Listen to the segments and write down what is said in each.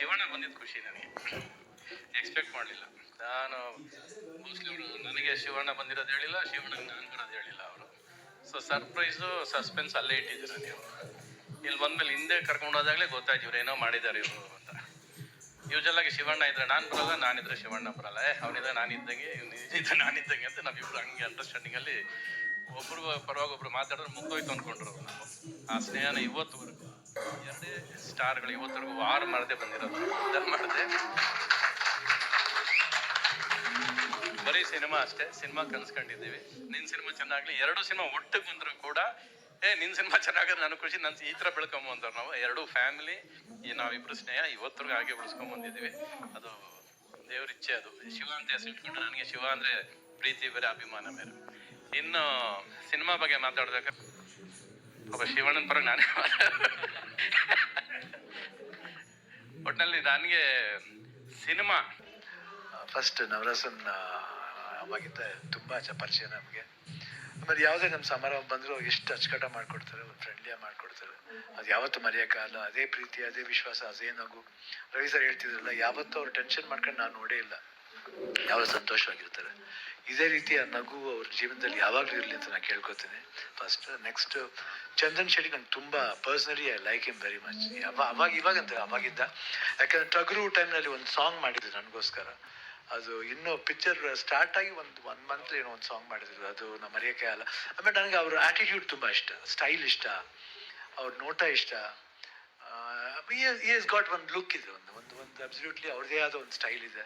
ಶಿವಣ್ಣ ಬಂದಿದ್ದು ಖುಷಿ ನನಗೆ. ಎಕ್ಸ್ಪೆಕ್ಟ್ ಮಾಡಲಿಲ್ಲ. ನಾನು ಮೋಸ್ಟ್ಲಿ ಅವರು ನನಗೆ ಶಿವಣ್ಣ ಬಂದಿರೋದು ಹೇಳಿಲ್ಲ ಶಿವಣ್ಣ ನಾನು ಬರೋದು ಹೇಳಿಲ್ಲ ಅವರು. ಸೊ ಸರ್ಪ್ರೈಸು ಸಸ್ಪೆನ್ಸ್ ಅಲ್ಲೇ ಇಟ್ಟಿದ್ದೀರ ನೀವು. ಇಲ್ಲಿ ಬಂದಮೇಲೆ ಹಿಂದೆ ಕರ್ಕೊಂಡು ಹೋದಾಗಲೇ ಗೊತ್ತಾಯ್ತು ಇವ್ರು ಏನೋ ಮಾಡಿದ್ದಾರೆ ಇವರು ಅಂತ. ಯೂಶಲ್ ಆಗಿ ಶಿವಣ್ಣ ಇದ್ರೆ ನಾನು ಬರಲ್ಲ ನಾನಿದ್ರೆ ಶಿವಣ್ಣ ಬರಲ್ಲ. ಅವನಿದ್ರೆ ನಾನಿದ್ದಂಗೆ ಇವ್ನು ಇದ್ರೆ ನಾನಿದ್ದಂಗೆ ಅಂತ ನಾವಿಬ್ರು ಹಂಗೆ ಅಂಡರ್ಸ್ಟ್ಯಾಂಡಿಂಗ್ ಅಲ್ಲಿ ಒಬ್ರು ಪರವಾಗಿ ಒಬ್ರು ಮಾತಾಡಿದ್ರೆ ಮುಗ್ದೋಯ್ತು ಅನ್ಕೊಂಡ್ರು ನಾವು ಆ ಸ್ನೇಹನ ಇವತ್ತುವರೆಗೂ ಎರಡೇ ಸ್ಟಾರ್ಗಳು ಇವತ್ತರೆಗೂ ವಾರ ಮಾಡದೆ ಬಂದಿರೋದು. ಮಾಡದೆ ಬರೀ ಸಿನಿಮಾ ಅಷ್ಟೇ, ಸಿನಿಮಾ ಕನ್ಸ್ಕೊಂಡಿದ್ದೀವಿ. ನಿನ್ ಸಿನಿಮಾ ಚೆನ್ನಾಗ್ಲಿ, ಎರಡು ಸಿನಿಮಾ ಒಟ್ಟಿಗೆ ಬಂದ್ರು ಕೂಡ, ಏ, ನಿನ್ ಸಿನಿಮಾ ಚೆನ್ನಾಗಿದ್ರೆ ನಾನು ಖುಷಿ ನನ್ನ ಈ ತರ ಬೆಳ್ಕೊಂಬಂದವ್ರು ನಾವು. ಎರಡು ಫ್ಯಾಮಿಲಿ, ಈ ನಾವಿಬ್ರು ಸ್ನೇಹ ಇವತ್ತರೆಗೂ ಹಾಗೆ ಉಳಿಸ್ಕೊಂಬಂದಿದ್ದೀವಿ. ಬಂದಿದ್ದೀವಿ ಅದು ದೇವ್ರ ಇಚ್ಛೆ ಅದು. ಶಿವ ಅಂತ ಹೆಸರು ಇಟ್ಕೊಂಡು ನನಗೆ ಶಿವ ಅಂದ್ರೆ ಪ್ರೀತಿ, ಬೇರೆ ಅಭಿಮಾನ ಬೇರೆ. ಇನ್ನು ಸಿನಿಮಾ ಬಗ್ಗೆ ಮಾತಾಡ್ಬೇಕು. ಒಬ್ಬ ಶಿವಣ್ಣನ ಪರ ನಾನೇ ಒಟ್ಟಿನಲ್ಲಿ ನನಗೆ ಸಿನಿಮಾ. ಫಸ್ಟ್ ನವರಸನ್ ಅವಾಗಿಂದ ತುಂಬ ಚ ಪರಿಚಯ ನಮಗೆ. ಆಮೇಲೆ ಯಾವುದೇ ನಮ್ಮ ಸಮಾರಂಭ ಬಂದರೂ ಎಷ್ಟು ಅಚ್ಚುಕಟ್ಟ ಮಾಡಿಕೊಡ್ತಾರೆ, ಒಂದು ಫ್ರೆಂಡ್ಲಿಯಾಗಿ ಮಾಡಿಕೊಡ್ತಾರೆ. ಅದು ಯಾವತ್ತೂ ಮರೆಯೋಕ್ಕಾಗಲ್ಲ ಅದೇ ಪ್ರೀತಿ, ಅದೇ ವಿಶ್ವಾಸ, ಅದೇ ನಗು. ರವಿ ಸರ್ ಹೇಳ್ತಿದ್ರಲ್ಲ, ಯಾವತ್ತೂ ಅವ್ರು ಟೆನ್ಷನ್ ಮಾಡ್ಕೊಂಡು ನಾನು ನೋಡೇ ಇಲ್ಲ. ಯಾವಾಗ ಸಂತೋಷವಾಗಿರ್ತಾರೆ. ಇದೇ ರೀತಿಯ ನಗು ಅವ್ರ ಜೀವನದಲ್ಲಿ ಯಾವಾಗಲೂ ಇರಲಿ ಅಂತ ನಾನು ಕೇಳ್ಕೊತೀನಿ. ಫಸ್ಟ್ ನೆಕ್ಸ್ಟ್ ಚಂದನ್ ಶೆಟ್ಟಿ ನಂಗೆ ತುಂಬ personally I like him very much ಅವಾಗ ಇವಾಗಂತ ಅವಾಗಿದ್ದ ಯಾಕಂದ್ರೆ ಟಗರು ಟೈಮ್ನಲ್ಲಿ ಒಂದು ಸಾಂಗ್ ಮಾಡಿದ್ರು ನನಗೋಸ್ಕರ. ಅದು ಇನ್ನೂ ಪಿಕ್ಚರ್ ಸ್ಟಾರ್ಟ್ ಆಗಿ ಒಂದು ಒನ್ ಮಂತ್ ಏನೋ ಒಂದು ಸಾಂಗ್ ಮಾಡಿದ್ರು. ಅದು ನಮ್ಮ ಮರೆಯೋಕ್ಕೆ ಅಲ್ಲ. ಆಮೇಲೆ ನನಗೆ ಅವ್ರ ಆಟಿಟ್ಯೂಡ್ ತುಂಬ ಇಷ್ಟ. ಸ್ಟೈಲ್ ಇಷ್ಟ. ಅವ್ರ ನೋಟ ಇಷ್ಟ. ಈಸ್ ಗಾಟ್ ಒಂದು ಲುಕ್ ಇದೆ, ಒಂದು ಒಂದು ಒಂದು ಅಬ್ಸಲ್ಯೂಟ್ಲಿ ಅವ್ರದೇ ಆದ ಒಂದು ಸ್ಟೈಲ್ ಇದೆ.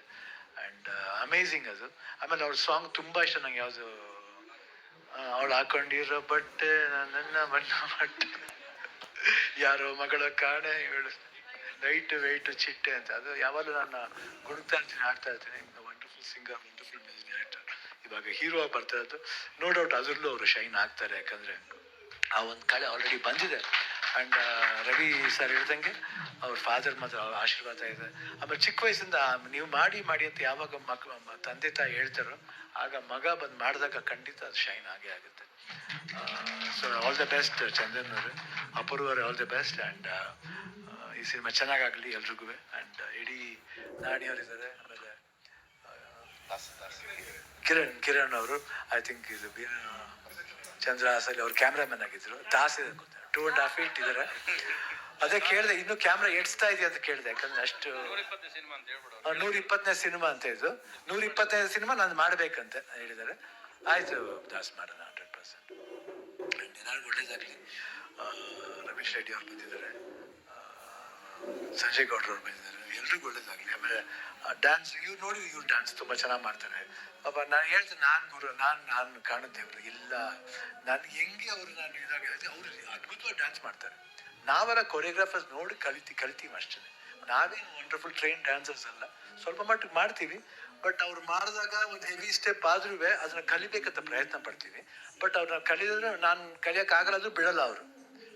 ಆ್ಯಂಡ್ ಅಮೇಝಿಂಗ್ ಅದು. ಆಮೇಲೆ ಅವ್ರ ಸಾಂಗ್ ತುಂಬ ಇಷ್ಟ ನಂಗೆ, ಯಾವುದು ಅವಳು ಹಾಕೊಂಡಿರೋ ಬಟ್ಟೆ ನನ್ನ ಬಣ್ಣ ಬಟ್ಟೆ. ಯಾರೋ ಮಗಳ ಕಾಣೆ, ಇವಳು ಲೈಟ್ ವೈಟ್ ಚಿಟ್ಟೆ ಅಂತ. ಅದು ಯಾವಾಗಲೂ ನಾನು ಗುಡುಕ್ತಾ ಇರ್ತೀನಿ ಆಡ್ತಾ ಇರ್ತೀನಿ. Wonderful singer wonderful music director ಇವಾಗ ಹೀರೋ ಆಗಿ ಬರ್ತಾ ಇರೋದು ನೋ ಡೌಟ್ ಅದರಲ್ಲೂ ಅವರು ಶೈನ್ ಆಗ್ತಾರೆ. ಯಾಕಂದರೆ, ಆ ಒಂದು ಕಳೆ ಆಲ್ರೆಡಿ ಬಂದಿದೆ. ಆ್ಯಂಡ್ ರವಿ ಸರ್ ಹೇಳ್ದಂಗೆ ಅವ್ರ ಫಾದರ್ ಮಾತ್ರ ಆಶೀರ್ವಾದ ಇದೆ. ಆಮೇಲೆ ಚಿಕ್ಕ ವಯಸ್ಸಿಂದ ನೀವು ಮಾಡಿ ಮಾಡಿ ಅಂತ ಯಾವಾಗ ಮಗ ತಂದೆ ತಾಯಿ ಹೇಳ್ತಾರೋ, ಆಗ ಮಗ ಬಂದು ಮಾಡಿದಾಗ ಖಂಡಿತ ಅದು ಶೈನ್ ಆಗೇ ಆಗುತ್ತೆ. So all the best Chandan ಅವರು. ಅಪೂರ್ವರು ಆಲ್ ದ ಬೆಸ್ಟ್ ಆ್ಯಂಡ್ ಈ ಸಿನಿಮಾ ಚೆನ್ನಾಗಾಗಲಿ ಎಲ್ರಿಗೂ ಆ್ಯಂಡ್ ಇಡೀ ನಾಡಿಯವರಿದ್ದಾರೆ ಆಮೇಲೆ ಕಿರಣ್ ಕಿರಣ್ ಅವರು ಐ ಥಿಂಕ್ ಇದು ಚಂದ್ರ ಹಾಸಲ್ಲಿ ಅವ್ರು ಕ್ಯಾಮ್ರಾಮನ್ ಆಗಿದ್ರು. ದಾಸ್ ಇದೆ ಟೂ ಆ್ಯಂಡ್ ಹಾಫ್ ಫೀಟ್ ಇದ್ದಾರೆ. ಅದೇ ಕೇಳಿದೆ ಇನ್ನು ಕ್ಯಾಮ್ರಾ ಎಡ್ಸ್ತಾ ಇದೆಯಾ ಅಂತ ಕೇಳಿದೆ ಯಾಕಂದ್ರೆ ಅಷ್ಟು ನೂರಿಪ್ಪತ್ತು ಸಿನಿಮಾ ಅಂತ ಹೇಳ್ಬಿಡು ನೂರ ಇಪ್ಪತ್ತನೇ ಸಿನಿಮಾ ಅಂತ ಇದು. ನೂರ ಇಪ್ಪತ್ತೈದು ಸಿನಿಮಾ ನಾನು ಮಾಡಬೇಕಂತ ಹೇಳಿದ್ದಾರೆ. ಆಯ್ತು ದಾಸ್ ಮಾಡೋಣ ಹಂಡ್ರೆಡ್ ಪರ್ಸೆಂಟ್ ಏನಾದ್ರು ಒಳ್ಳೇದಾಗಲಿ. ರಮೇಶ್ ರೆಡ್ಡಿ ಅವ್ರು ಬಂದಿದ್ದಾರೆ. ಸಂಜಯ್ ಗೌಡ್ರವ್ರು ಬಂದಿದ್ದಾರೆ. ಎಲ್ರಿಗೂ ಒಳ್ಳೇದಾಗಲಿ. ಆಮೇಲೆ ಡ್ಯಾನ್ಸ್ ಇವ್ರು ನೋಡಿ ಇವ್ರು ಡ್ಯಾನ್ಸ್ ತುಂಬ ಚೆನ್ನಾಗಿ ಮಾಡ್ತಾರೆ. ಪಾಪ ನಾನು ಹೇಳ್ತೀನಿ, ನಾನು ಗುರು, ನಾನು ನಾನು ಕಾಣುತ್ತೇವ್ರು ಇಲ್ಲ. ನಾನು ಹೆಂಗೆ ಅವರು ನಾನು ಇದಾಗ ಅವರು ಅದ್ಭುತವಾಗಿ ಡ್ಯಾನ್ಸ್ ಮಾಡ್ತಾರೆ. ನಾವೆಲ್ಲ ಕೊರಿಯೋಗ್ರಾಫರ್ಸ್ ನೋಡಿ ಕಲಿತಿ, ಕಲಿತೀವಿ ಅಷ್ಟೇ. ನಾವೇನು ವಂಡರ್ಫುಲ್ ಟ್ರೈನ್ ಡ್ಯಾನ್ಸರ್ಸ್ ಅಲ್ಲ. ಸ್ವಲ್ಪ ಮಟ್ಟಿಗೆ ಮಾಡ್ತೀವಿ ಬಟ್ ಅವ್ರು ಮಾಡಿದಾಗ ಒಂದು ಹೆವಿ ಸ್ಟೆಪ್ ಆದ್ರೂ ಅದನ್ನ ಕಲಿಬೇಕಂತ ಪ್ರಯತ್ನ ಪಡ್ತೀವಿ. ಬಟ್ ಅವ್ರನ್ನ ಕಲಿಯೋದ್ರೆ ನಾನು ಕಲಿಯೋಕ್ಕಾಗಲ್ಲ ಅಂದ್ರೂ ಬಿಡಲ್ಲ ಅವರು.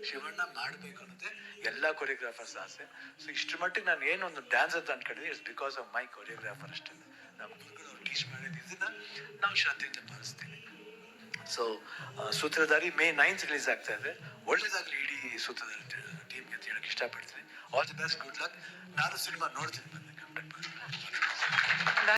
ಶಿವಣ್ಣ ಮಾಡಬೇಕು ಅನ್ನೋದೇ ಎಲ್ಲ ಕೊರಿಯೋಗ್ರಾಫರ್ಸ್ ಆಸೆ. ಸೊ ಇಷ್ಟು ಮಟ್ಟಿಗೆ ನಾನು ಏನೊಂದು ಡ್ಯಾನ್ಸ್ ಅಂತ ಅನ್ಕೊಂಡಿದ್ದೆ it's because of my choreographer ಅಷ್ಟೇ. ನಮ್ಮ ಗುರುಗಳು ಅವ್ರು ಟೀಚ್ ಮಾಡಿದ್ದು ನಾವು ಶ್ರದ್ಧೆಯಿಂದ ಪಾಲಿಸ್ತೀವಿ. So Sutradhari May ninth release ಆಗ್ತಾ ಇದೆ. ಒಳ್ಳೇದಾಗಲಿ ಇಡೀ ಸೂತ್ರಧಾರಿ ಟೀಮ್ಗೆ ಅಂತ ಹೇಳಕ್ಕೆ ಇಷ್ಟಪಡ್ತೀನಿ. All the best good luck ನಾನು ಸಿನಿಮಾ ನೋಡ್ತೀನಿ ಬಂದೆ